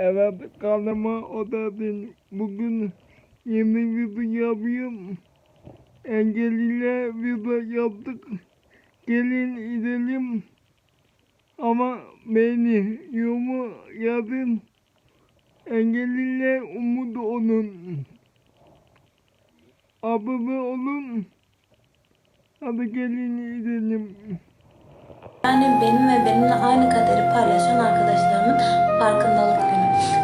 Evet kanalıma odadın. Bugün yeni video yapıyorum. Engelliyle video yaptık. Gelin gidelim. Ama beni yorumu yazın. Engelliyle umut olun. Abone olun. Hadi gelin gidelim. Yani benim ve benimle aynı kaderi paylaşan arkadaşlarımın farkındalık.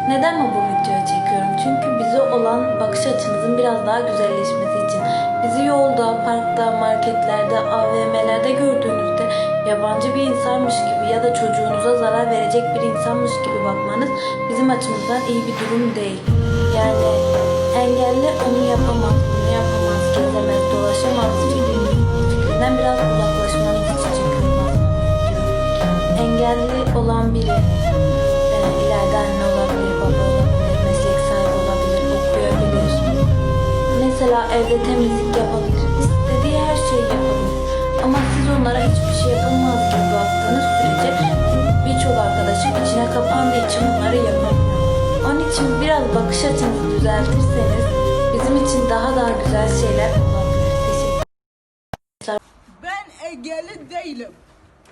Neden mi bu videoyu çekiyorum? Çünkü bize olan bakış açımızın biraz daha güzelleşmesi için. Bizi yolda, parkta, marketlerde, AVM'lerde gördüğünüzde yabancı bir insanmış gibi ya da çocuğunuza zarar verecek bir insanmış gibi bakmanız bizim açımızdan iyi bir durum değil. Yani engelli onu yapamaz, bunu yapamaz, gezemez, dolaşamaz fikrinden biraz uzaklaşmanız için çekiyorum engelli olan biri evde temizlik yapabilir, istediği her şeyi yapabilir. Ama siz onlara hiçbir şey yapamaz gibi baktığınız sürece birçok arkadaşım içine kapandığı için bunları yapamıyor. Onun için biraz bakış açınızı düzeltirseniz bizim için daha daha güzel şeyler olabilir. Ben engelli değilim.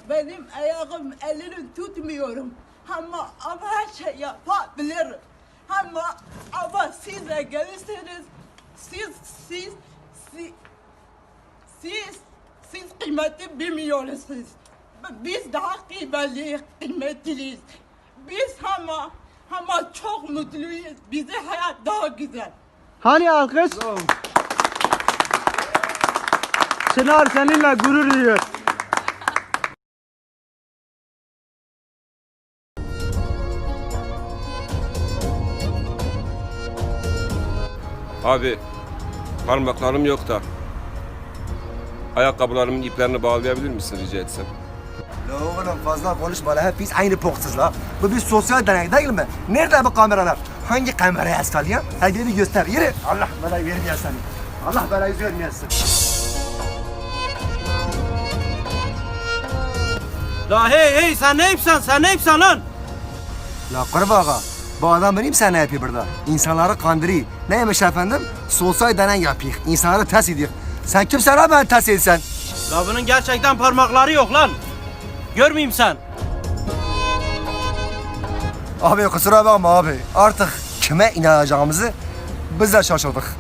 Benim ayağım elini tutmuyorum. Ama ama her şey yapabilirim. Ama ama siz engellisiniz. Siz siz siz siz siz kıymeti bilmiyorsunuz. Biz daha kıymetli, kıymetliyiz. Biz ama ama çok mutluyuz. Bize hayat daha güzel. Hani alkış? Çınar seninle gurur duyuyor. Abi parmaklarım yok da ayakkabılarımın iplerini bağlayabilir misin rica etsem? La oğlum fazla konuşma la hep biz aynı poksuz la. Bu bir sosyal deney değil mi? Nerede bu kameralar? Hangi kameraya eskal ya? Hadi bir göster yürü. Allah belayı vermeyesin. Allah belayı vermeyesin. La hey hey sen ne yapsan sen ne yapsan lan? La kurbağa. Bu adam benim sen ne yapıyor burada? İnsanları kandırıyor. Neymiş efendim? Sosyal deney yapıyor. İnsanları test ediyor. Sen kimsin la ben test etsen? La bunun gerçekten parmakları yok lan. Görmeyeyim sen. Abi kusura bakma abi. Artık kime inanacağımızı biz de şaşırdık.